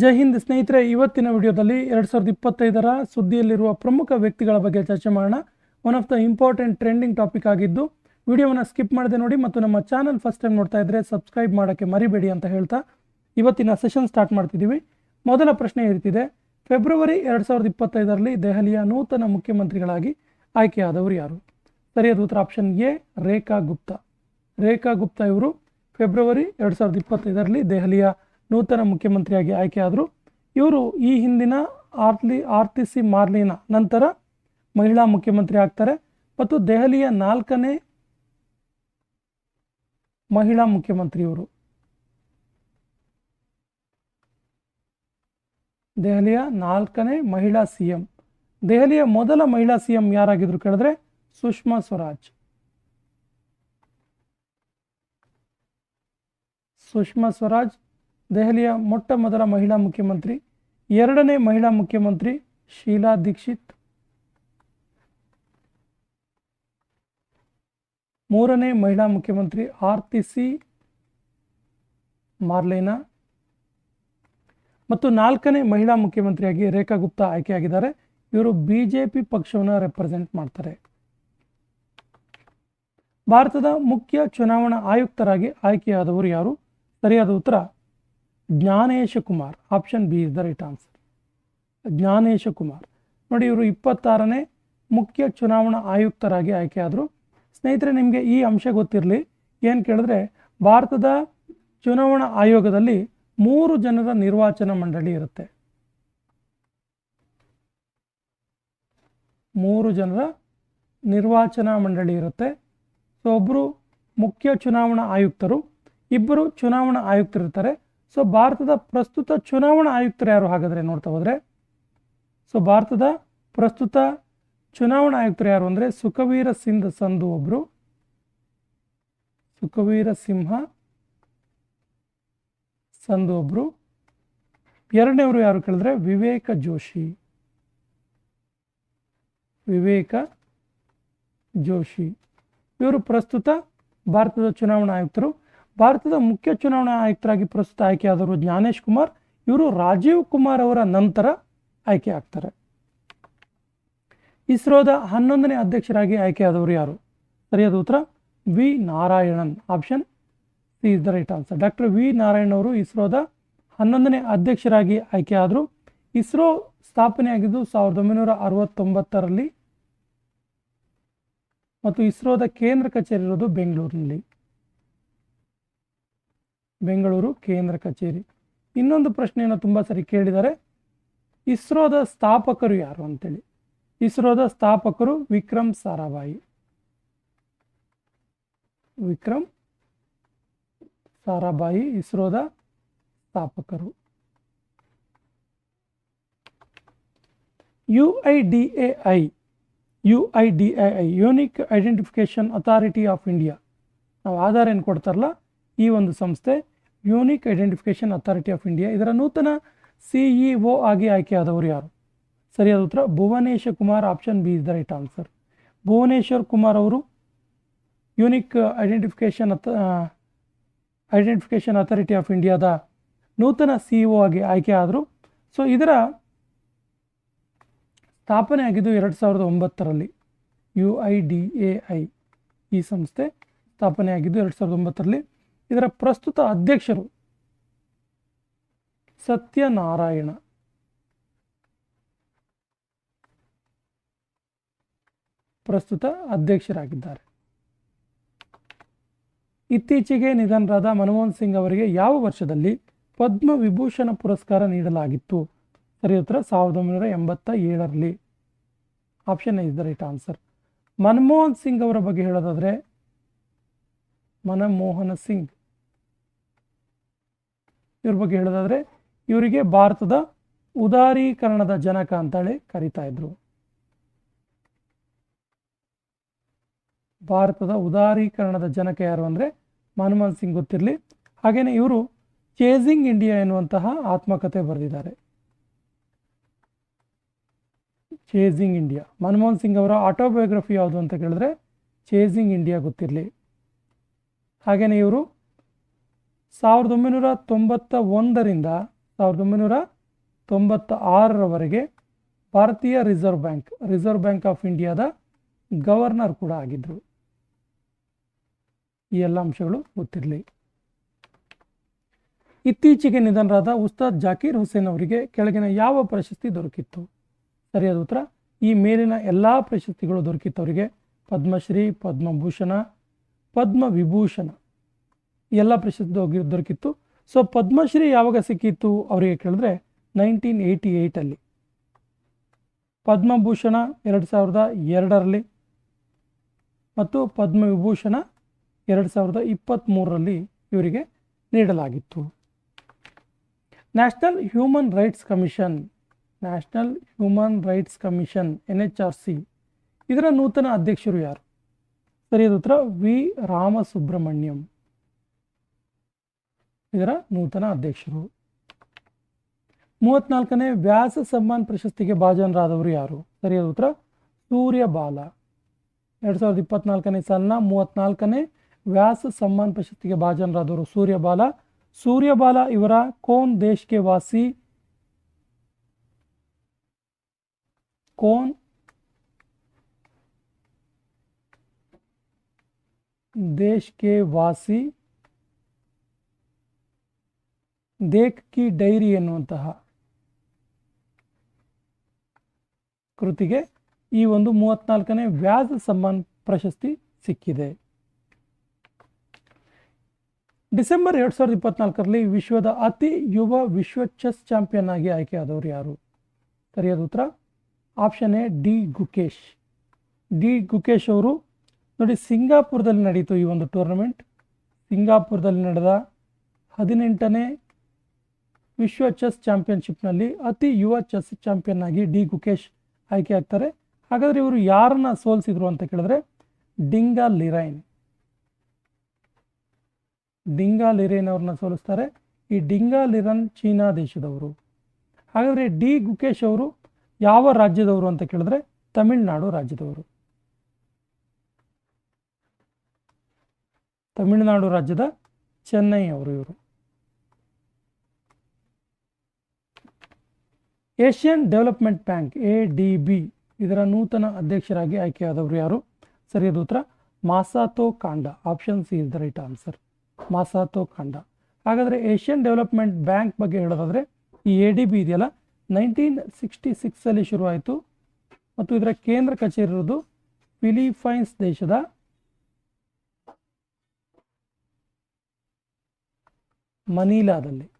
ಜೈ ಹಿಂದ್ ಸ್ನೇಹಿತರೆ, ಇವತ್ತಿನ ವಿಡಿಯೋದಲ್ಲಿ ಎರಡು ಸಾವಿರದ ಇಪ್ಪತ್ತೈದರ ಸುದ್ದಿಯಲ್ಲಿರುವ ಪ್ರಮುಖ ವ್ಯಕ್ತಿಗಳ ಬಗ್ಗೆ ಚರ್ಚೆ ಮಾಡೋಣ. One of the important trending topic ಆಗಿದ್ದು, ವಿಡಿಯೋವನ್ನು ಸ್ಕಿಪ್ ಮಾಡದೆ ನೋಡಿ ಮತ್ತು ನಮ್ಮ ಚಾನಲ್ ಫಸ್ಟ್ ಟೈಮ್ ನೋಡ್ತಾ ಇದ್ದರೆ ಸಬ್ಸ್ಕ್ರೈಬ್ ಮಾಡೋಕ್ಕೆ ಮರಿಬೇಡಿ ಅಂತ ಹೇಳ್ತಾ ಇವತ್ತಿನ ಸೆಷನ್ ಸ್ಟಾರ್ಟ್ ಮಾಡ್ತಿದ್ದೀವಿ. ಮೊದಲ ಪ್ರಶ್ನೆ ಇರ್ತಿದೆ ಫೆಬ್ರವರಿ ಎರಡು ಸಾವಿರದ ಇಪ್ಪತ್ತೈದರಲ್ಲಿ ದೆಹಲಿಯ ನೂತನ ಮುಖ್ಯಮಂತ್ರಿಗಳಾಗಿ ಆಯ್ಕೆಯಾದವರು ಯಾರು? ಸರಿಯಾದ ಉತ್ತರ ಆಪ್ಷನ್ ಎ, ರೇಖಾ ಗುಪ್ತಾ. ರೇಖಾ ಗುಪ್ತಾ ಇವರು ಫೆಬ್ರವರಿ ಎರಡು ಸಾವಿರದ ಇಪ್ಪತ್ತೈದರಲ್ಲಿ ದೆಹಲಿಯ ನೂತನ ಮುಖ್ಯಮಂತ್ರಿಯಾಗಿ ಆಯ್ಕೆಯಾದರು ಇವರು ಈ ಹಿಂದಿನ ಆರ್ಲಿ ಆರ್ತಿ ಸಿ ಮಾರ್ಲಿನ ನಂತರ ಮಹಿಳಾ ಮುಖ್ಯಮಂತ್ರಿ ಆಗ್ತಾರೆ. ಮತ್ತು ದೆಹಲಿಯ ನಾಲ್ಕನೇ ಮಹಿಳಾ ಮುಖ್ಯಮಂತ್ರಿ ಇವರು. ದೆಹಲಿಯ ನಾಲ್ಕನೇ ಮಹಿಳಾ ಸಿ ಎಂ. ದೆಹಲಿಯ ಮೊದಲ ಮಹಿಳಾ ಸಿ ಎಂ ಯಾರಾಗಿದ್ರು ಕೇಳಿದ್ರೆ ಸುಷ್ಮಾ ಸ್ವರಾಜ್. ಸುಷ್ಮಾ ಸ್ವರಾಜ್ ದೆಹಲಿಯ ಮೊಟ್ಟ ಮೊದಲ ಮಹಿಳಾ ಮುಖ್ಯಮಂತ್ರಿ, ಎರಡನೇ ಮಹಿಳಾ ಮುಖ್ಯಮಂತ್ರಿ ಶೀಲಾ ದೀಕ್ಷಿತ್. ಮೂರನೇ ಮಹಿಳಾ ಮುಖ್ಯಮಂತ್ರಿ ಆರ್ತಿ ಸಿ ಮಾರ್ಲೇನಾ. ಮತ್ತು ನಾಲ್ಕನೇ ಮಹಿಳಾ ಮುಖ್ಯಮಂತ್ರಿಯಾಗಿ ರೇಖಾ ಗುಪ್ತಾ ಆಯ್ಕೆಯಾಗಿದ್ದಾರೆ. ಇವರು ಬಿ ಜೆ ಪಕ್ಷವನ್ನು ರೆಪ್ರೆಸೆಂಟ್ ಮಾಡ್ತಾರೆ. ಭಾರತದ ಮುಖ್ಯ ಚುನಾವಣಾ ಆಯುಕ್ತರಾಗಿ ಆಯ್ಕೆಯಾದವರು ಯಾರು? ಸರಿಯಾದ ಉತ್ತರ Gyanesh Kumar option B is the right answer Gyanesh Kumar. ನೋಡಿ, ಇವರು ಇಪ್ಪತ್ತಾರನೇ ಮುಖ್ಯ ಚುನಾವಣಾ ಆಯುಕ್ತರಾಗಿ ಆಯ್ಕೆಯಾದರು ಸ್ನೇಹಿತರೆ, ನಿಮಗೆ ಈ ಅಂಶ ಗೊತ್ತಿರಲಿ. ಏನು ಕೇಳಿದ್ರೆ, ಭಾರತದ ಚುನಾವಣಾ ಆಯೋಗದಲ್ಲಿ ಮೂರು ಜನರ ನಿರ್ವಾಚನ ಮಂಡಳಿ ಇರುತ್ತೆ. ಮೂರು ಜನರ ನಿರ್ವಾಚನಾ ಮಂಡಳಿ ಇರುತ್ತೆ. ಸೊ ಒಬ್ಬರು ಮುಖ್ಯ ಚುನಾವಣಾ ಆಯುಕ್ತರು, ಇಬ್ಬರು ಚುನಾವಣಾ ಆಯುಕ್ತರು ಇರ್ತಾರೆ ಸೊ ಭಾರತದ ಪ್ರಸ್ತುತ ಚುನಾವಣಾ ಆಯುಕ್ತರು ಯಾರು ಹಾಗಾದರೆ ನೋಡ್ತಾ ಹೋದರೆ? ಸೊ ಭಾರತದ ಪ್ರಸ್ತುತ ಚುನಾವಣಾ ಆಯುಕ್ತರು ಯಾರು ಅಂದರೆ ಸುಖವೀರ ಸಿಂಧ್ ಸಂಧು ಒಬ್ಬರು ಸುಖವೀರ ಸಿಂಹ ಸಂಧು ಒಬ್ಬರು ಎರಡನೇವರು ಯಾರು ಕೇಳಿದ್ರೆ ವಿವೇಕ ಜೋಶಿ. ವಿವೇಕ ಜೋಶಿ. ಇವರು ಪ್ರಸ್ತುತ ಭಾರತದ ಚುನಾವಣಾ ಆಯುಕ್ತರು. ಭಾರತದ ಮುಖ್ಯ ಚುನಾವಣಾ ಆಯುಕ್ತರಾಗಿ ಪ್ರಸ್ತುತ ಆಯ್ಕೆಯಾದವರು ಜ್ಞಾನೇಶ್ ಕುಮಾರ್, ಇವರು ರಾಜೀವ್ ಕುಮಾರ್ ಅವರ ನಂತರ ಆಯ್ಕೆ ಆಗ್ತಾರೆ ಇಸ್ರೋದ ಹನ್ನೊಂದನೇ ಅಧ್ಯಕ್ಷರಾಗಿ ಆಯ್ಕೆಯಾದವರು ಯಾರು? ಸರಿಯಾದ ಉತ್ತರ, V Narayanan. Option C is the right answer. Doctor V Narayan ಅವರು ಇಸ್ರೋದ ಹನ್ನೊಂದನೇ ಅಧ್ಯಕ್ಷರಾಗಿ ಆಯ್ಕೆಯಾದರು. ಇಸ್ರೋ ಸ್ಥಾಪನೆಯಾಗಿದ್ದು ಸಾವಿರದ ಒಂಬೈನೂರ ಅರವತ್ತೊಂಬತ್ತರಲ್ಲಿ ಮತ್ತು ಇಸ್ರೋದ ಕೇಂದ್ರ ಕಚೇರಿ ಇರೋದು ಬೆಂಗಳೂರಿನಲ್ಲಿ. ಬೆಂಗಳೂರು ಕೇಂದ್ರ ಕಚೇರಿ. ಇನ್ನೊಂದು ಪ್ರಶ್ನೆಯನ್ನು ತುಂಬ ಸರಿ ಕೇಳಿದ್ದಾರೆ ಇಸ್ರೋದ ಸ್ಥಾಪಕರು ಯಾರು ಅಂತೇಳಿ. ಇಸ್ರೋದ ಸ್ಥಾಪಕರು ವಿಕ್ರಮ್ ಸಾರಾಭಾಯಿ. ವಿಕ್ರಮ್ ಸಾರಾಭಾಯಿ ಇಸ್ರೋದ ಸ್ಥಾಪಕರು. U I D A I, U I D A I unique identification authority of India ನಾವು ಆಧಾರ್ ಏನು ಕೊಡ್ತಾರಲ್ಲ, ಈ ಒಂದು ಸಂಸ್ಥೆ unique identification authority of India. ಇದರ ನೂತನ ಸಿಇಒ ಆಗಿ ಆಯ್ಕೆಯಾದವರು ಯಾರು? ಸರಿಯಾದ ಉತ್ತರ Bhuvaneshwar Kumar, option B is the right answer. Bhuvaneshwar Kumar ಅವರು ಯೂನಿಕ್ ಐಡೆಂಟಿಫಿಕೇಷನ್ ಅಥ ಐಡೆಂಟಿಫಿಕೇಷನ್ ಅಥಾರಿಟಿ ಆಫ್ ಇಂಡಿಯಾದ ನೂತನ ಸಿ ಇ ಆಗಿ ಆಯ್ಕೆ ಆದರು ಸೊ, ಇದರ ಸ್ಥಾಪನೆ ಆಗಿದ್ದು ಎರಡು ಸಾವಿರದ ಒಂಬತ್ತರಲ್ಲಿ U I D A I ಈ ಸಂಸ್ಥೆ ಸ್ಥಾಪನೆ ಆಗಿದ್ದು ಎರಡು ಸಾವಿರದ ಒಂಬತ್ತರಲ್ಲಿ. ಇದರ ಪ್ರಸ್ತುತ ಅಧ್ಯಕ್ಷರು ಸತ್ಯನಾರಾಯಣ. ಪ್ರಸ್ತುತ ಅಧ್ಯಕ್ಷರಾಗಿದ್ದಾರೆ. ಇತ್ತೀಚೆಗೆ ನಿಧನರಾದ ಮನಮೋಹನ್ ಸಿಂಗ್ ಅವರಿಗೆ ಯಾವ ವರ್ಷದಲ್ಲಿ ಪದ್ಮ ವಿಭೂಷಣ ಪುರಸ್ಕಾರ ನೀಡಲಾಗಿತ್ತು? ಸರಿ ಉತ್ತರ ಸಾವಿರದ ಒಂಬೈನೂರ ಎಂಬತ್ತ ಏಳರಲ್ಲಿ option is the right answer. Manmohan Singh ಅವರ ಬಗ್ಗೆ ಹೇಳೋದಾದರೆ ಮನಮೋಹನ ಸಿಂಗ್. ಇವ್ರ ಬಗ್ಗೆ ಹೇಳೋದಾದರೆ ಇವರಿಗೆ ಭಾರತದ ಉದಾರೀಕರಣದ ಜನಕ ಅಂತೇಳಿ ಕರಿತಾ ಇದ್ರು. ಭಾರತದ ಉದಾರೀಕರಣದ ಜನಕ ಯಾರು ಅಂದರೆ ಮನಮೋಹನ್ ಸಿಂಗ್ ಗೊತ್ತಿರಲಿ. ಹಾಗೆಯೇ ಇವರು ಚೇಸಿಂಗ್ ಇಂಡಿಯಾ ಎನ್ನುವಂತಹ ಆತ್ಮಕಥೆ ಬರೆದಿದ್ದಾರೆ. Chasing India. ಮನಮೋಹನ್ ಸಿಂಗ್ ಅವರ ಆಟೋಬಯೋಗ್ರಫಿ ಯಾವುದು ಅಂತ ಕೇಳಿದ್ರೆ ಚೇಸಿಂಗ್ ಇಂಡಿಯಾ ಗೊತ್ತಿರಲಿ. ಹಾಗೆಯೇ ಇವರು ಸಾವಿರದ ಒಂಬೈನೂರ ತೊಂಬತ್ತ ಒಂದರಿಂದ ಸಾವಿರದ ಒಂಬೈನೂರ ತೊಂಬತ್ತ ಆರರವರೆಗೆ ಭಾರತೀಯ reserve bank reserve bank of ಇಂಡಿಯಾದ ಗವರ್ನರ್ ಕೂಡ ಆಗಿದ್ದರು. ಈ ಎಲ್ಲ ಅಂಶಗಳು ಗೊತ್ತಿರಲಿ. ಇತ್ತೀಚೆಗೆ ನಿಧನರಾದ ಉಸ್ತಾದ್ ಜಾಕೀರ್ ಹುಸೇನ್ ಅವರಿಗೆ ಕೆಳಗಿನ ಯಾವ ಪ್ರಶಸ್ತಿ ದೊರಕಿತ್ತು? ಸರಿಯಾದ ಉತ್ತರ, ಈ ಮೇಲಿನ ಎಲ್ಲ ಪ್ರಶಸ್ತಿಗಳು ದೊರಕಿತ್ತು ಅವರಿಗೆ ಪದ್ಮಶ್ರೀ, ಪದ್ಮಭೂಷಣ, ಪದ್ಮವಿಭೂಷಣ. ಎಲ್ಲ ಪ್ರಶಸ್ತಿ ದೊರಕಿ- ದೊರಕಿತ್ತು. ಸೊ ಪದ್ಮಶ್ರೀ ಯಾವಾಗ ಸಿಕ್ಕಿತ್ತು ಅವರಿಗೆ ಕೇಳಿದ್ರೆ ನೈನ್ಟೀನ್ ಏಯ್ಟಿ ಏಯ್ಟಲ್ಲಿ ಪದ್ಮಭೂಷಣ ಎರಡು ಸಾವಿರದ ಎರಡರಲ್ಲಿ ಮತ್ತು ಪದ್ಮವಿಭೂಷಣ ಎರಡು ಸಾವಿರದ ಇಪ್ಪತ್ತ್ಮೂರರಲ್ಲಿ ಇವರಿಗೆ ನೀಡಲಾಗಿತ್ತು. National human rights commission national human rights commission N H R C ಇದರ ನೂತನ ಅಧ್ಯಕ್ಷರು ಯಾರು? ಸರಿಯಾದ ಉತ್ತರ ವಿ. ರಾಮಸುಬ್ರಹ್ಮಣ್ಯಂ. ಇದರ ನೂತನ ಅಧ್ಯಕ್ಷರು. ಮೂವತ್ನಾಲ್ಕನೇ ವ್ಯಾಸ ಸಮ್ಮಾನ್ ಪ್ರಶಸ್ತಿಗೆ ಭಾಜನರಾದವರು ಯಾರು? ಸರಿಯಾದ ಉತ್ತರ ಸೂರ್ಯ ಬಾಲ ಎರಡು ಸಾವಿರದ ಇಪ್ಪತ್ನಾಲ್ಕನೇ ಸಾಲಿನ ಮೂವತ್ನಾಲ್ಕನೇ ವ್ಯಾಸ ಸಮ್ಮಾನ್ ಪ್ರಶಸ್ತಿಗೆ ಭಾಜನರಾದವರು ಸೂರ್ಯಬಾಲ. ಸೂರ್ಯಬಾಲ ಇವರ ಕೋನ್ ದೇಶ್ಗೆ ವಾಸಿ. ಕೋನ್ ದೇಶ್ಗೆ ವಾಸಿ. ದೇಕ್ ಕಿ ಡೈರಿ ಎನ್ನುವಂತಹ ಕೃತಿಗೆ ಈ ಒಂದು ಮೂವತ್ನಾಲ್ಕನೇ ವ್ಯಾಸ ಸಮ್ಮಾನ್ ಪ್ರಶಸ್ತಿ ಸಿಕ್ಕಿದೆ. ಡಿಸೆಂಬರ್ ಎರಡು ಸಾವಿರದ ಇಪ್ಪತ್ನಾಲ್ಕರಲ್ಲಿ ವಿಶ್ವದ ಅತಿ ಯುವ ವಿಶ್ವ ಚೆಸ್ ಚಾಂಪಿಯನ್ ಆಗಿ ಆಯ್ಕೆಯಾದವರು ಯಾರು? ಸರಿಯಾದ ಉತ್ತರ? Option A, D Gukesh. D Gukesh ಅವರು ನೋಡಿ ಸಿಂಗಾಪುರದಲ್ಲಿ ನಡೀತು ಈ ಒಂದು ಟೂರ್ನಮೆಂಟ್. ಸಿಂಗಾಪುರದಲ್ಲಿ ನಡೆದ ಹದಿನೆಂಟನೇ ವಿಶ್ವ ಚೆಸ್ ಚಾಂಪಿಯನ್ಶಿಪ್ನಲ್ಲಿ ಅತಿ ಯುವ ಚೆಸ್ ಚಾಂಪಿಯನ್ ಆಗಿ ಡಿ ಗುಕೇಶ್ ಆಯ್ಕೆ ಆಗ್ತಾರೆ. ಹಾಗಾದರೆ ಇವರು ಯಾರನ್ನ ಸೋಲಿಸಿದ್ರು ಅಂತ ಕೇಳಿದ್ರೆ ಡಿಂಗಾ ಲಿರೈನ್. ಡಿಂಗಾ ಲಿರೈನ್ ಅವ್ರನ್ನ ಸೋಲಿಸ್ತಾರೆ. ಈ ಡಿಂಗಾ ಲಿರನ್ ಚೀನಾ ದೇಶದವರು. ಹಾಗಾದರೆ ಡಿ ಗುಕೇಶ್ ಅವರು ಯಾವ ರಾಜ್ಯದವರು ಅಂತ ಕೇಳಿದ್ರೆ ತಮಿಳುನಾಡು ರಾಜ್ಯದವರು. ತಮಿಳುನಾಡು ರಾಜ್ಯದ ಚೆನ್ನೈ ಅವರು ಇವರು. Asian development bank, A D B, ಇದರ ನೂತನ ಅಧ್ಯಕ್ಷರಾಗಿ ಆಯ್ಕೆಯಾದವರು ಯಾರು? ಸರಿಯಾದ ಉತ್ತರ. Masato Kanda. Option C is the right answer Masato Kanda. ಹಾಗಾದರೆ ಏಷ್ಯನ್ ಡೆವಲಪ್ಮೆಂಟ್ ಬ್ಯಾಂಕ್ ಬಗ್ಗೆ ಹೇಳೋದಾದರೆ, ಈ ಎ ಡಿ ಬಿ ಇದೆಯಲ್ಲ? ನೈನ್ಟೀನ್ ಸಿಕ್ಸ್ಟಿ ಸಿಕ್ಸಲ್ಲಿ ಶುರುವಾಯಿತು. ಮತ್ತು ಇದರ ಕೇಂದ್ರ ಕಚೇರಿ ಇರೋದು ಫಿಲಿಪೈನ್ಸ್ ದೇಶದ ಮನೀಲಾದಲ್ಲಿ.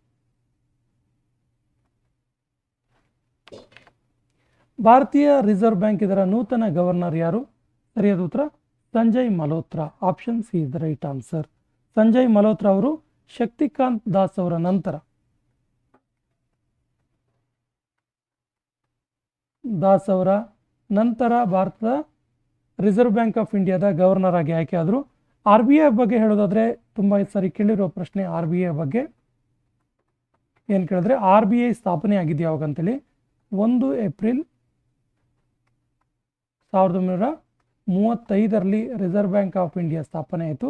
ಭಾರತೀಯ ರಿಸರ್ವ್ ಬ್ಯಾಂಕ್ ಇದರ ನೂತನ ಗವರ್ನರ್ ಯಾರು? ಸರಿಯಾದ ಉತ್ತರ, Sanjay Malhotra. Option C is the right answer. Sanjay Malhotra ಅವರು ಶಕ್ತಿಕಾಂತ್ ದಾಸ್ ಅವರ ನಂತರ. ದಾಸ್ ಅವರ ನಂತರ ಭಾರತದ ರಿಸರ್ವ್ ಬ್ಯಾಂಕ್ ಆಫ್ ಇಂಡಿಯಾದ ಗವರ್ನರ್ ಆಗಿ ಆಯ್ಕೆಯಾದರು ಆರ್ ಬಿ ಐ ಬಗ್ಗೆ ಹೇಳೋದಾದರೆ ತುಂಬ ಸರಿ ಕೇಳಿರುವ ಪ್ರಶ್ನೆ ಆರ್ ಬಿ ಐ ಬಗ್ಗೆ. ಏನು ಕೇಳಿದ್ರೆ, ಆರ್ ಬಿ ಐ ಸ್ಥಾಪನೆ ಆಗಿದೆ ಯಾವಾಗ ಅಂತೇಳಿ. ಒಂದು ಏಪ್ರಿಲ್ ಸಾವಿರದ ಒಂಬೈನೂರ ಮೂವತ್ತೈದರಲ್ಲಿ ರಿಸರ್ವ್ ಬ್ಯಾಂಕ್ ಆಫ್ ಇಂಡಿಯಾ ಸ್ಥಾಪನೆ ಆಯಿತು.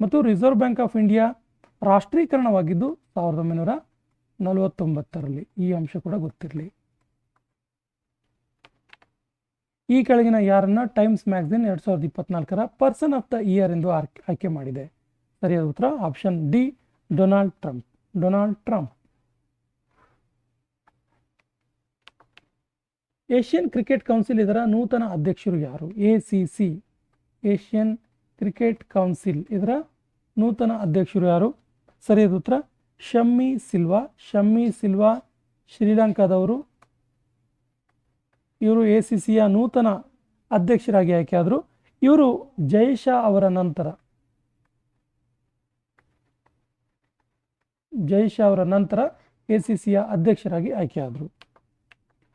ಮತ್ತು ರಿಸರ್ವ್ ಬ್ಯಾಂಕ್ ಆಫ್ ಇಂಡಿಯಾ ರಾಷ್ಟ್ರೀಕರಣವಾಗಿದ್ದು ಸಾವಿರದ ಒಂಬೈನೂರ ನಲವತ್ತೊಂಬತ್ತರಲ್ಲಿ. ಈ ಅಂಶ ಕೂಡ ಗೊತ್ತಿರಲಿ. ಈ ಕೆಳಗಿನ ಯಾರನ್ನ ಟೈಮ್ಸ್ ಮ್ಯಾಗಝಿನ್ ಎರಡು ಸಾವಿರದ ಇಪ್ಪತ್ನಾಲ್ಕರ ಪರ್ಸನ್ ಆಫ್ ದ ಇಯರ್ ಎಂದು ಆಯ್ಕೆ ಮಾಡಿದೆ. ಸರಿಯಾದ ಉತ್ತರ option D, Donald Trump. Donald Trump. Asian Cricket Council ಇದರ ನೂತನ ಅಧ್ಯಕ್ಷರು ಯಾರು? A C C, Asian Cricket Council ಇದರ ನೂತನ ಅಧ್ಯಕ್ಷರು ಯಾರು? ಸರಿಯಾದ ಉತ್ತರ ಶಮ್ಮಿ ಸಿಲ್ವಾ. ಶಮ್ಮಿ ಸಿಲ್ವಾ ಶ್ರೀಲಂಕಾದವರು. ಇವರು ಎ ಸಿ ಸಿಯ ನೂತನ ಅಧ್ಯಕ್ಷರಾಗಿ ಆಯ್ಕೆಯಾದರು ಇವರು ಜಯಶಾ ಅವರ ನಂತರ. ಜಯಶಾ ಅವರ ನಂತರ ಎ ಸಿ ಸಿಯ ಅಧ್ಯಕ್ಷರಾಗಿ ಆಯ್ಕೆಯಾದರು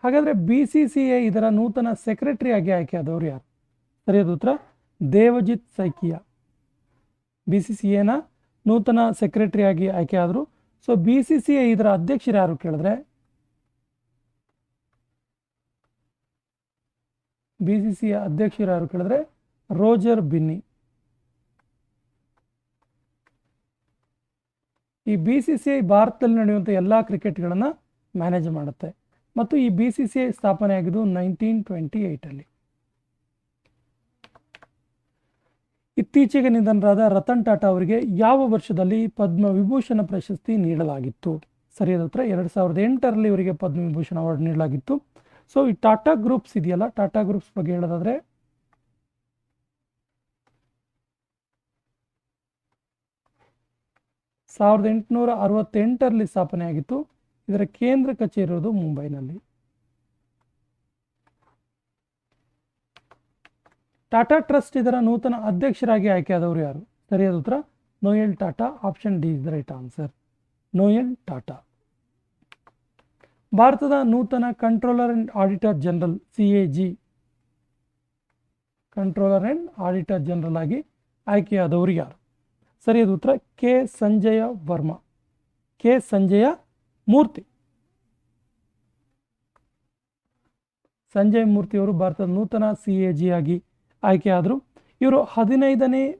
ಹಾಗಾದರೆ ಬಿ ಸಿ ಸಿ ಎ ಇದರ ನೂತನ ಸೆಕ್ರೆಟರಿಯಾಗಿ ಆಯ್ಕೆಯಾದವರು ಯಾರು? ಸರಿಯಾದ ಉತ್ತರ, Devajit Saikia. B C C ಎನ ನೂತನ ಸೆಕ್ರೆಟರಿಯಾಗಿ ಆಯ್ಕೆಯಾದರು so B C C A ಇದರ ಅಧ್ಯಕ್ಷರು ಯಾರು ಕೇಳಿದ್ರೆ? ಬಿ ಸಿ ಸಿ ಅಧ್ಯಕ್ಷರು ಯಾರು ಕೇಳಿದ್ರೆ? ರೋಜರ್ ಬಿನ್ನಿ. ಈ ಬಿ ಸಿ ಸಿ ಐ ಭಾರತದಲ್ಲಿ ನಡೆಯುವಂಥ ಎಲ್ಲ ಕ್ರಿಕೆಟ್ಗಳನ್ನು ಮ್ಯಾನೇಜ್ ಮಾಡುತ್ತೆ. ಮತ್ತು ಈ ಬಿ ಸಿ ಸಿ ಐ ಸ್ಥಾಪನೆ ಆಗಿದ್ದು ನೈನ್ಟೀನ್ ಟ್ವೆಂಟಿ ಏಯ್ಟಲ್ಲಿ ಇತ್ತೀಚೆಗೆ ನಿಧನರಾದ ರತನ್ ಟಾಟಾ ಅವರಿಗೆ ಯಾವ ವರ್ಷದಲ್ಲಿ ಪದ್ಮವಿಭೂಷಣ ಪ್ರಶಸ್ತಿ ನೀಡಲಾಗಿತ್ತು? ಸರಿಯಾದ ಉತ್ತರ, ಎರಡು ಸಾವಿರದ ಎಂಟರಲ್ಲಿ ಇವರಿಗೆ ಪದ್ಮವಿಭೂಷಣ ಅವಾರ್ಡ್ ನೀಡಲಾಗಿತ್ತು. ಸೊ ಈ ಟಾಟಾ ಗ್ರೂಪ್ಸ್ ಇದೆಯಲ್ಲ, ಟಾಟಾ ಗ್ರೂಪ್ಸ್ ಬಗ್ಗೆ ಹೇಳೋದಾದ್ರೆ, ಸಾವಿರದ ಎಂಟುನೂರ ಅರವತ್ತೆಂಟರಲ್ಲಿ ಸ್ಥಾಪನೆಯಾಗಿತ್ತು. ಇದರ ಕೇಂದ್ರ ಕಚೇರಿ ಇರೋದು ಮುಂಬೈನಲ್ಲಿ. ಟಾಟಾ ಟ್ರಸ್ಟ್ ಇದರ ನೂತನ ಅಧ್ಯಕ್ಷರಾಗಿ ಆಯ್ಕೆಯಾದವರು ಯಾರು? ಸರಿಯಾದ ಉತ್ತರ, Noel Tata, option D is the right answer. Noel Tata. ಭಾರತದ ನೂತನ controller and auditor general, C A G. Controller and auditor general ಆಗಿ ಆಯ್ಕೆಯಾದವರು ಯಾರು? ಸರಿಯಾದ ಉತ್ತರ, ಕೆ ಸಂಜಯ ವರ್ಮಾ. ಕೆ ಸಂಜಯ ಮೂರ್ತಿ. ಸಂಜಯ್ ಮೂರ್ತಿಯವರು ಭಾರತದ ನೂತನ ಸಿ ಎ ಜಿ ಆಗಿ ಆಯ್ಕೆಯಾದರು. ಇವರು ಹದಿನೈದನೇ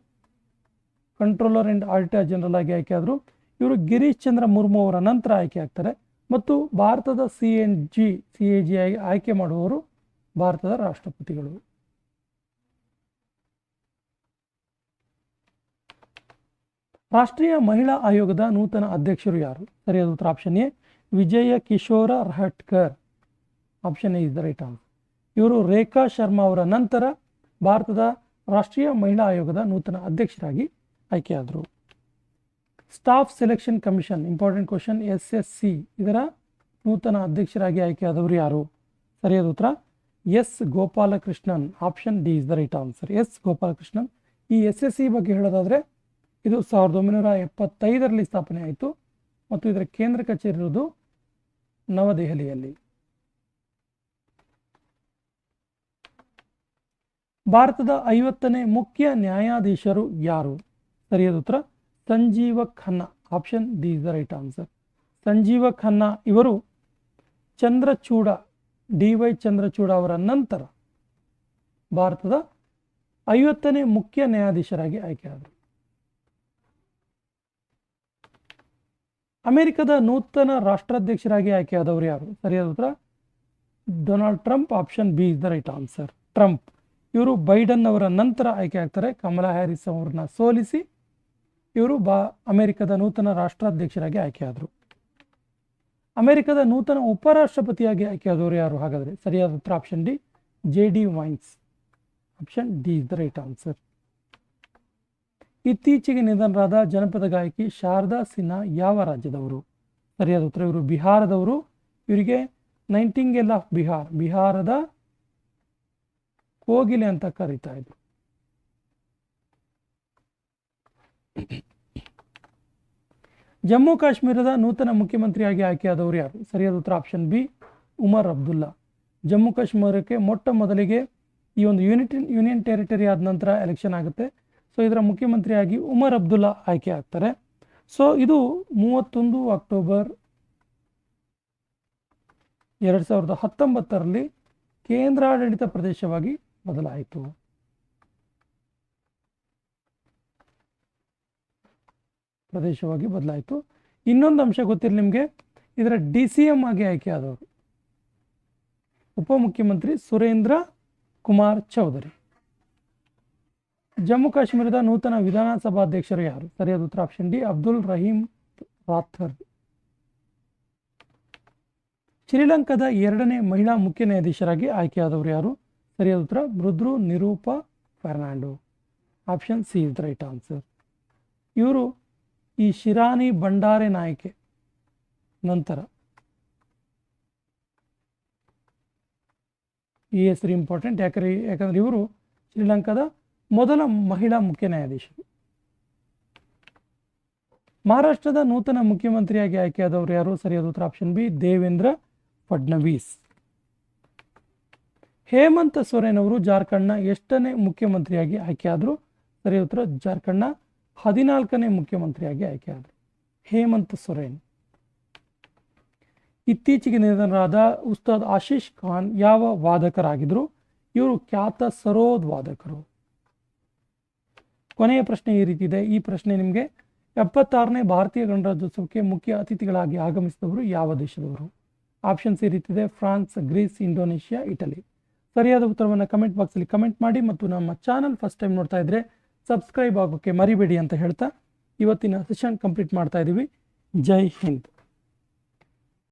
ಕಂಟ್ರೋಲರ್ ಆ್ಯಂಡ್ ಆಡಿಟರ್ ಜನರಲ್ ಆಗಿ ಆಯ್ಕೆಯಾದರು. ಇವರು ಗಿರೀಶ್ ಚಂದ್ರ ಮುರ್ಮು ಅವರ ನಂತರ ಆಯ್ಕೆ ಆಗ್ತಾರೆ. ಮತ್ತು ಭಾರತದ C N G, C A G ಆಗಿ ಆಯ್ಕೆ ಮಾಡುವವರು ಭಾರತದ ರಾಷ್ಟ್ರಪತಿಗಳು. ರಾಷ್ಟ್ರೀಯ ಮಹಿಳಾ ಆಯೋಗದ ನೂತನ ಅಧ್ಯಕ್ಷರು ಯಾರು? ಸರಿಯಾದ ಉತ್ತರ option A. Vijaya Kishore Rahatkar. Option A is the right answer ಇವರು ರೇಖಾ ಶರ್ಮಾ ಅವರ ನಂತರ ಭಾರತದ ರಾಷ್ಟ್ರೀಯ ಮಹಿಳಾ ಆಯೋಗದ ನೂತನ ಅಧ್ಯಕ್ಷರಾಗಿ ಆಯ್ಕೆಯಾದರು. Staff selection commission important question S S C ಇದರ ನೂತನ ಅಧ್ಯಕ್ಷರಾಗಿ ಆಯ್ಕೆಯಾದವರು ಯಾರು? ಸರಿಯಾದ ಉತ್ತರ. S Gopalakrishnan. Option D is the right answer S Gopalakrishnan. ಈ ಎಸ್ ಎಸ್ ಸಿ ಬಗ್ಗೆ ಹೇಳೋದಾದರೆ ಇದು ಸಾವಿರದ ಒಂಬೈನೂರ ಎಪ್ಪತ್ತೈದರಲ್ಲಿ ಸ್ಥಾಪನೆ ಆಯಿತು ಮತ್ತು ಇದರ ಕೇಂದ್ರ ಕಚೇರಿ ಇರುವುದು ನವದೆಹಲಿಯಲ್ಲಿ. ಭಾರತದ ಐವತ್ತನೇ ಮುಖ್ಯ ನ್ಯಾಯಾಧೀಶರು ಯಾರು? ಸರಿಯಾದ ಉತ್ತರ. Sanjiv Khanna. Option D is the right answer. Sanjiv Khanna ಇವರು ಚಂದ್ರಚೂಡ, ಡಿ ವೈ ಚಂದ್ರಚೂಡ ಅವರ ನಂತರ ಭಾರತದ ಐವತ್ತನೇ ಮುಖ್ಯ ನ್ಯಾಯಾಧೀಶರಾಗಿ ಆಯ್ಕೆಯಾದರು. ಅಮೆರಿಕದ ನೂತನ ರಾಷ್ಟ್ರಾಧ್ಯಕ್ಷರಾಗಿ ಆಯ್ಕೆಯಾದವರು ಯಾರು? ಸರಿಯಾದ ಉತ್ತರ? Donald Trump, option B is the right answer. Trump. ಇವರು ಬೈಡನ್ ಅವರ ನಂತರ ಆಯ್ಕೆ ಆಗ್ತಾರೆ. ಕಮಲಾ ಹ್ಯಾರಿಸ್ ಅವ್ರನ್ನ ಸೋಲಿಸಿ ಇವರು ಬಾ, ಅಮೆರಿಕದ ನೂತನ ರಾಷ್ಟ್ರಾಧ್ಯಕ್ಷರಾಗಿ ಆಯ್ಕೆಯಾದರು. ಅಮೆರಿಕದ ನೂತನ ಉಪರಾಷ್ಟ್ರಪತಿಯಾಗಿ ಆಯ್ಕೆಯಾದವರು ಯಾರು ಹಾಗಾದರೆ? ಸರಿಯಾದ ಉತ್ತರ, option D, J D Vance. Option D is the right answer. ಇತ್ತೀಚೆಗೆ ನಿಧನರಾದ ಜನಪದ ಗಾಯಕಿ ಶಾರದಾ ಸಿನ್ಹಾ ಯಾವ ರಾಜ್ಯದವರು? ಸರಿಯಾದ ಉತ್ತರ, ಇವರು ಬಿಹಾರದವರು. ಇವರಿಗೆ ನೈಂಟಿಂಗೇಲ್ ಆಫ್ ಬಿಹಾರ್, ಬಿಹಾರದ ಕೋಗಿಲೆ ಅಂತ ಕರೀತಾ ಇದ್ರು. ಜಮ್ಮು ಕಾಶ್ಮೀರದ ನೂತನ ಮುಖ್ಯಮಂತ್ರಿಯಾಗಿ ಆಯ್ಕೆಯಾದವರು ಯಾರು? ಸರಿಯಾದ ಉತ್ತರ, ಆಪ್ಷನ್ ಬಿ, ಉಮರ್ ಅಬ್ದುಲ್ಲಾ. ಜಮ್ಮು ಕಾಶ್ಮೀರಕ್ಕೆ ಮೊಟ್ಟ ಮೊದಲಿಗೆ ಈ ಒಂದು ಯೂನಿಟ್, ಯೂನಿಯನ್ ಟೆರಿಟರಿ ಆದ ನಂತರ ಎಲೆಕ್ಷನ್ ಆಗುತ್ತೆ. ಸೊ ಇದರ ಮುಖ್ಯಮಂತ್ರಿಯಾಗಿ ಉಮರ್ ಅಬ್ದುಲ್ಲಾ ಆಯ್ಕೆ ಆಗ್ತಾರೆ. ಸೊ ಇದು ಮೂವತ್ತೊಂದು ಅಕ್ಟೋಬರ್ ಎರಡು ಸಾವಿರದ ಹತ್ತೊಂಬತ್ತರಲ್ಲಿ ಕೇಂದ್ರಾಡಳಿತ ಪ್ರದೇಶವಾಗಿ ಬದಲಾಯಿತು. ಪ್ರದೇಶವಾಗಿ ಬದಲಾಯಿತು. ಇನ್ನೊಂದು ಅಂಶ ಗೊತ್ತಿರಲಿ ನಿಮಗೆ. ಇದರ ಡಿ ಸಿ ಎಂ ಆಗಿ ಆಯ್ಕೆ ಆದವರು ಉಪಮುಖ್ಯಮಂತ್ರಿ ಸುರೇಂದ್ರ ಕುಮಾರ್ ಚೌಧರಿ. ಜಮ್ಮು ಕಾಶ್ಮೀರದ ನೂತನ ವಿಧಾನಸಭಾಧ್ಯಕ್ಷರು ಯಾರು? ಸರಿಯಾದ ಉತ್ತರ ಆಪ್ಷನ್ ಡಿ, ಅಬ್ದುಲ್ ರಹೀಂ ರಾಥರ್. ಶ್ರೀಲಂಕಾದ ಎರಡನೇ ಮಹಿಳಾ ಮುಖ್ಯ ನ್ಯಾಯಾಧೀಶರಾಗಿ ಆಯ್ಕೆಯಾದವರು ಯಾರು? ಸರಿಯಾದ ಉತ್ತರ, ಮೃದ್ರು Nirupa Fernando. Option C is right answer. ಇವರು ಈ ಶಿರಾನಿ ಬಂಡಾರೆ ನಾಯಕೆ ನಂತರ. ಈ ಹೆಸರು ಇಂಪಾರ್ಟೆಂಟ್ ಯಾಕಂದ್ರೆ ಯಾಕಂದ್ರೆ ಇವರು ಶ್ರೀಲಂಕಾದ ಮೊದಲ ಮಹಿಳಾ ಮುಖ್ಯ ನ್ಯಾಯಾಧೀಶರು. ಮಹಾರಾಷ್ಟ್ರದ ನೂತನ ಮುಖ್ಯಮಂತ್ರಿಯಾಗಿ ಆಯ್ಕೆಯಾದವರು ಯಾರು? ಸರಿಯಾದ ಉತ್ತರ ಆಪ್ಷನ್ ಬಿ, ದೇವೇಂದ್ರ ಫಡ್ನವೀಸ್. ಹೇಮಂತ್ ಸೊರೇನ್ ಅವರು ಜಾರ್ಖಂಡ್ನ ಎಷ್ಟನೇ ಮುಖ್ಯಮಂತ್ರಿಯಾಗಿ ಆಯ್ಕೆಯಾದರು? ಸರಿಯಾದ ಉತ್ತರ, ಜಾರ್ಖಂಡ್ನ ಹದಿನಾಲ್ಕನೇ ಮುಖ್ಯಮಂತ್ರಿಯಾಗಿ ಆಯ್ಕೆಯಾದರು. ಹೇಮಂತ್ ಸೊರೇನ್. ಇತ್ತೀಚೆಗೆ ನಿಧನರಾದ ಉಸ್ತಾದ್ ಆಶೀಶ್ ಖಾನ್ ಯಾವ ವಾದಕರಾಗಿದ್ದರು ಇವರು ಖ್ಯಾತ ಸರೋದ್ ವಾದಕರು. ಕೊನೆಯ ಪ್ರಶ್ನೆ ಈ ರೀತಿ ಇದೆ. ಈ ಪ್ರಶ್ನೆ ನಿಮಗೆ ಎಪ್ಪತ್ತಾರನೇ ಭಾರತೀಯ ಗಣರಾಜ್ಯೋತ್ಸವಕ್ಕೆ ಮುಖ್ಯ ಅತಿಥಿಗಳಾಗಿ ಆಗಮಿಸಿದವರು ಯಾವ ದೇಶದವರು? ಆಪ್ಷನ್ಸ್ ಈ ರೀತಿದೆ ಫ್ರಾನ್ಸ್, ಗ್ರೀಸ್, ಇಂಡೋನೇಷ್ಯಾ, ಇಟಲಿ. ಸರಿಯಾದ ಉತ್ತರವನ್ನು ಕಮೆಂಟ್ ಬಾಕ್ಸಲ್ಲಿ ಕಮೆಂಟ್ ಮಾಡಿ ಮತ್ತು ನಮ್ಮ ಚಾನಲ್ ಫಸ್ಟ್ ಟೈಮ್ ನೋಡ್ತಾ ಇದ್ದರೆ ಸಬ್ಸ್ಕ್ರೈಬ್ ಆಗೋಕ್ಕೆ ಮರಿಬೇಡಿ ಅಂತ ಹೇಳ್ತಾ ಇವತ್ತಿನ ಸೆಷನ್ ಕಂಪ್ಲೀಟ್ ಮಾಡ್ತಾ ಇದ್ದೀವಿ ಜೈ ಹಿಂದ್.